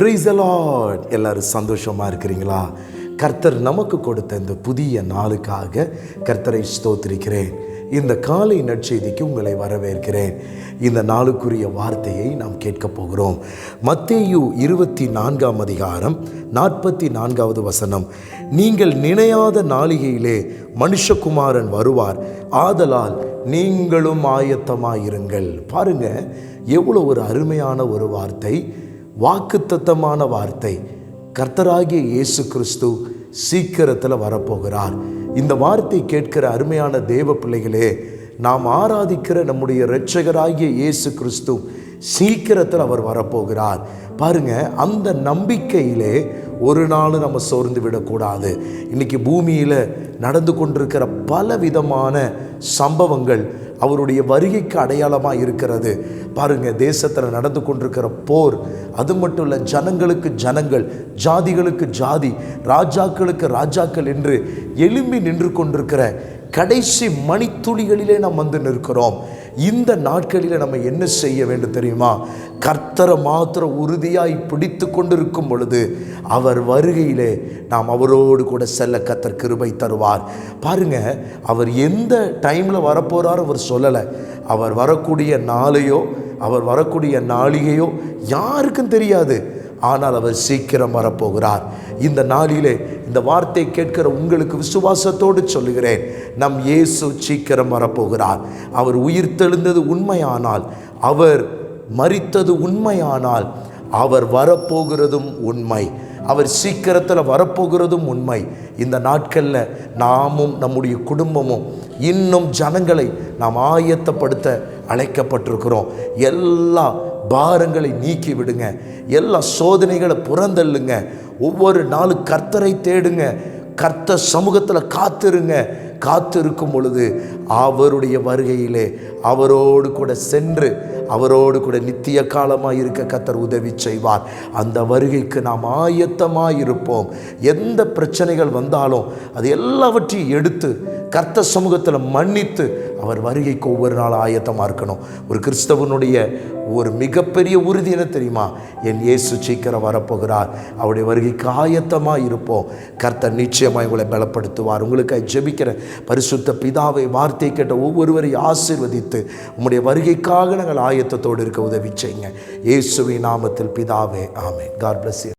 Price allot எல்லாரும் சந்தோஷமாக இருக்கிறீங்களா? கர்த்தர் நமக்கு கொடுத்த இந்த புதிய நாளுக்காக கர்த்தரை ஸ்தோத்திருக்கிறேன். இந்த காலை நற்செய்திக்கு உங்களை வரவேற்கிறேன். இந்த நாளுக்குரிய வார்த்தையை நாம் கேட்கப் போகிறோம். மத்தேயு இருபத்தி நான்காம் அதிகாரம் நாற்பத்தி நான்காவது வசனம். நீங்கள் நினையாத நாளிகையிலே மனுஷகுமாரன் வருவார். ஆதலால் நீங்களும் ஆயத்தமாயிருங்கள். பாருங்க எவ்வளோ ஒரு அருமையான ஒரு வார்த்தை. வாக்குத்தத்தமான வார்த்தை கர்த்தராகிய இயேசு கிறிஸ்து சீக்கிரத்தில் வரப்போகிறார். இந்த வார்த்தை கேட்கிற அருமையான தேவ பிள்ளைகளே நாம் ஆராதிக்கிற நம்முடைய இரட்சகராகிய இயேசு கிறிஸ்து சீக்கிரத்தில் அவர் வரப்போகிறார். பாருங்க அந்த நம்பிக்கையிலே ஒரு நாள் நம்ம சோர்ந்து விடக்கூடாது. இன்னைக்கு பூமியில் நடந்து கொண்டிருக்கிற பல விதமான சம்பவங்கள் அவருடைய வருகைக்கு அடையாளமாக இருக்கிறது. பாருங்க தேசத்தில் நடந்து கொண்டிருக்கிற போர் அது மட்டும் இல்லை ஜனங்களுக்கு ஜனங்கள் ஜாதிகளுக்கு ஜாதி ராஜாக்களுக்கு ராஜாக்கள் என்று எழும்பி நின்று கொண்டிருக்கிற கடைசி மணித்துளிகளிலே நாம் வந்து நிற்கிறோம். இந்த நாட்களில் நம்ம என்ன செய்ய வேண்டும் தெரியுமா? கர்த்தரை மாத்திரம் உறுதியாய் பிடித்து கொண்டிருக்கும் பொழுது அவர் வருகையிலே நாம் அவரோடு கூட செல்ல கத்தர் கிருபை தருவார். பாருங்க அவர் எந்த டைமில் வரப்போகிறாரோ அவர் சொல்லலை. அவர் வரக்கூடிய நாளையோ அவர் வரக்கூடிய நாளிகையோ யாருக்கும் தெரியாது. ஆனால் அவர் சீக்கிரம் வரப்போகிறார் இந்த நாளிலே இந்த வார்த்தை கேட்கிற உங்களுக்கு விசுவாசத்தோடு சொல்லுகிறேன். நம் இயேசு சீக்கிரம் வரப்போகிறார். அவர் உயிர் தெழுந்தது உண்மையானால் அவர் மறித்தது உண்மையானால் அவர் வரப்போகிறதும் உண்மை. அவர் சீக்கிரத்தில் வரப்போகிறதும் உண்மை. இந்த நாட்களில் நாமும் நம்முடைய குடும்பமும் இன்னும் ஜனங்களை நாம் ஆயத்தப்படுத்த அழைக்கப்பட்டிருக்கிறோம். எல்லா பாரங்களை நீக்கி விடுங்க. எல்லா சோதனைகளை புறந்தள்ளுங்க. ஒவ்வொரு நாளும் கர்த்தரை தேடுங்க. கர்த்த சமூகத்தில் காத்திருங்க. காத்திருக்கும் பொழுது அவருடைய வருகையிலே அவரோடு கூட சென்று அவரோடு கூட நித்திய காலமாக இருக்க கத்தர் உதவி செய்வார். அந்த வருகைக்கு நாம் ஆயத்தமாக இருப்போம். எந்த பிரச்சனைகள் வந்தாலும் அது எல்லாவற்றையும் எடுத்து கர்த்த சமூகத்தில் மன்னித்து அவர் வருகைக்கு ஒவ்வொரு நாள் ஆயத்தமாக இருக்கணும். ஒரு கிறிஸ்தவனுடைய ஒரு மிகப்பெரிய உறுதி என்ன தெரியுமா? என் இயேசு சீக்கிரம் வரப்போகிறார். அவருடைய வருகைக்கு ஆயத்தமாக இருப்போம். கர்த்தர் நிச்சயமாக உங்களை பலப்படுத்துவார். உங்களுக்காக ஜெபிக்கிற பரிசுத்த பிதாவை வார்த்தை கேட்ட ஒவ்வொருவரையும் ஆசிர்வதித்து உங்களுடைய வருகைக்காக நாங்கள் ஆயத்தத்தோடு இருக்க உதவி செய்யுங்க. இயேசுவின் நாமத்தில் பிதாவே ஆமே காட் பிளஸ்